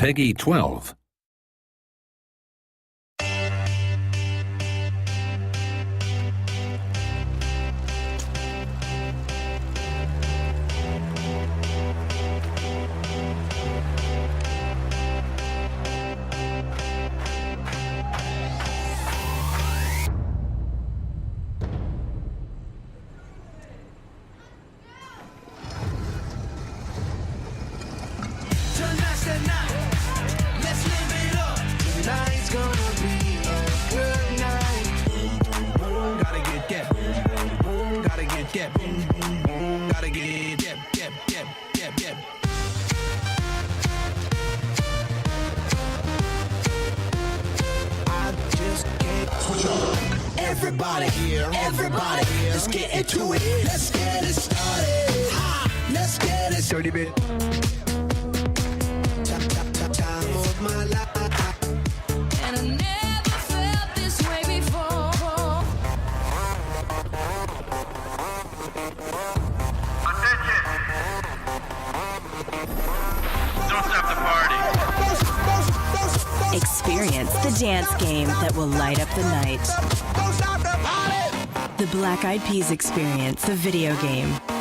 Peggy 12. Get. Gotta get that, that. I just can't. Everybody here, everybody here. Let's get into it. Let's get it started. Ha! Let's get it. Dirty bit. Experience the dance game that will light up the night. The Black Eyed Peas Experience, the video game.